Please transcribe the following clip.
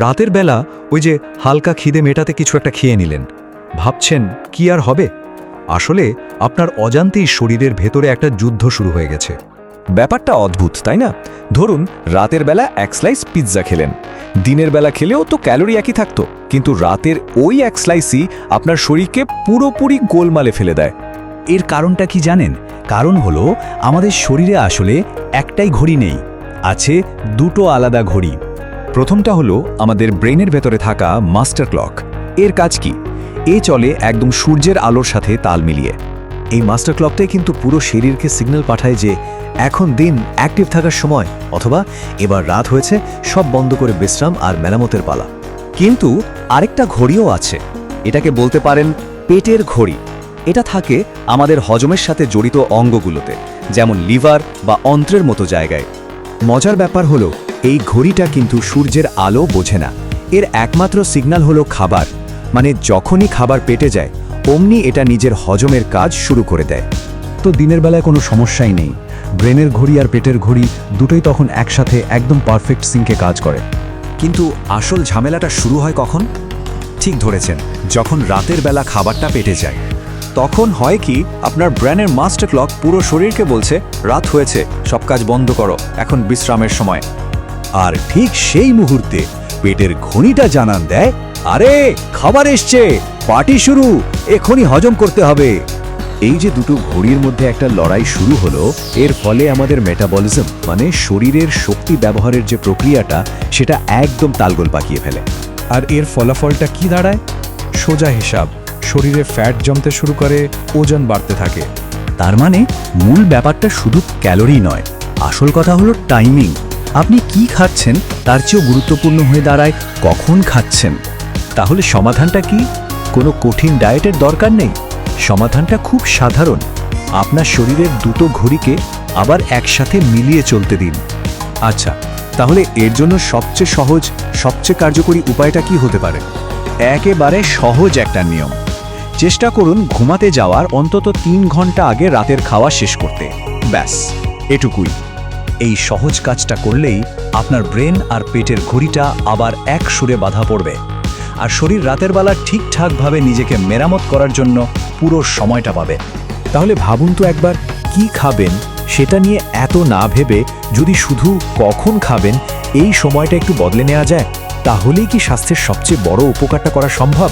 রাতের বেলা ওই যে হালকা খিদে মেটাতে কিছু একটা খেয়ে নিলেন। ভাবছেন, কি আর হবে? আসলে আপনার অজান্তেই শরীরের ভেতরে একটা যুদ্ধ শুরু হয়ে গেছে। ব্যাপারটা অদ্ভুত, তাই না? ধরুন, রাতের বেলা এক স্লাইস পিৎজা খেলেন। দিনের বেলা খেলেও তো ক্যালোরি একই থাকতো, কিন্তু রাতের ওই এক স্লাইসই আপনার শরীরকে পুরোপুরি গোলমালে ফেলে দেয়। এর কারণটা কি জানেন? কারণ হলো, আমাদের শরীরে আসলে একটাই ঘড়ি নেই, আছে দুটো আলাদা ঘড়ি। প্রথমটা হলো আমাদের ব্রেনের ভেতরে থাকা মাস্টার ক্লক। এর কাজ কি? এ চলে একদম সূর্যের আলোর সাথে তাল মিলিয়ে। এই মাস্টার ক্লকটাই কিন্তু পুরো শরীরকে সিগন্যাল পাঠায় যে এখন দিন অ্যাক্টিভ থাকার সময়, অথবা এবার রাত হয়েছে, সব বন্ধ করে বিশ্রাম আর মেরামতের পালা। কিন্তু আরেকটা ঘড়িও আছে। এটাকে বলতে পারেন পেটের ঘড়ি। এটা থাকে আমাদের হজমের সাথে জড়িত অঙ্গগুলোতে, যেমন লিভার বা অন্ত্রের মতো জায়গায়। মজার ব্যাপার হলো এই ঘড়িটা কিন্তু সূর্যের আলো বোঝে না। এর একমাত্র সিগন্যাল হলো খাবার। মানে যখনই খাবার পেটে যায়, অমনি এটা নিজের হজমের কাজ শুরু করে দেয়। তো দিনের বেলায় কোনো সমস্যাই নেই। ব্রেনের ঘড়ি আর পেটের ঘড়ি দুটোই তখন একসাথে একদম পারফেক্ট সিঙ্কে কাজ করে। কিন্তু আসল ঝামেলাটা শুরু হয় কখন? ঠিক ধরেছেন, যখন রাতের বেলা খাবারটা পেটে যায়। তখন হয় কি, আপনার ব্রেনের মাস্টার ক্লক পুরো শরীরকে বলছে, রাত হয়েছে, সব কাজ বন্ধ করো, এখন বিশ্রামের সময়। আর ঠিক সেই মুহূর্তে পেটের ঘনিটা জানান দেয় আরে খাবার এসছে পার্টি শুরু এখনই হজম করতে হবে। এই যে দুটো ঘড়ির মধ্যে একটা লড়াই শুরু হলো এর ফলে আমাদের মেটাবলিজম মানে শরীরের শক্তি ব্যবহারের যে প্রক্রিয়াটা সেটা একদম তালগোল পাকিয়ে ফেলে। আর এর ফলাফলটা কি দাঁড়ায়? সোজা হিসাব শরীরে ফ্যাট জমতে শুরু করে ওজন বাড়তে থাকে। তার মানে মূল ব্যাপারটা শুধু ক্যালোরি নয় আসল কথা হলো টাইমিং। আপনি কি খাচ্ছেন? তার চেয়েও গুরুত্বপূর্ণ হয়ে দাঁড়ায়, কখন খাচ্ছেন? তাহলে সমাধানটা কি? কোনো কঠিন ডায়েটের দরকার নেই? সমাধানটা খুব সাধারণ। আপনার শরীরের দুটো ঘড়িকে আবার একসাথে মিলিয়ে চলতে দিন। আচ্ছা তাহলে এর জন্য সবচেয়ে সহজ, সবচেয়ে কার্যকরী উপায়টা কি হতে পারে? একেবারে সহজ একটা নিয়ম। চেষ্টা করুন ঘুমাতে যাওয়ার অন্তত তিন ঘণ্টা আগে রাতের খাওয়া শেষ করতে। ব্যাস, এটুকুই। এই সহজ কাজটা করলেই আপনার ব্রেন আর পেটের ঘড়িটা আবার এক সুরে বাধা পড়বে। আর শরীর রাতের বেলা ঠিকঠাকভাবে নিজেকে মেরামত করার জন্য পুরো সময়টা পাবে। তাহলে ভাবুন তো একবার, কি খাবেন সেটা নিয়ে এত না ভেবে যদি শুধু কখন খাবেন, এই সময়টা একটু বদলে নেওয়া যায়? তাহলেই কি স্বাস্থ্যের সবচেয়ে বড় উপকারটা করা সম্ভব?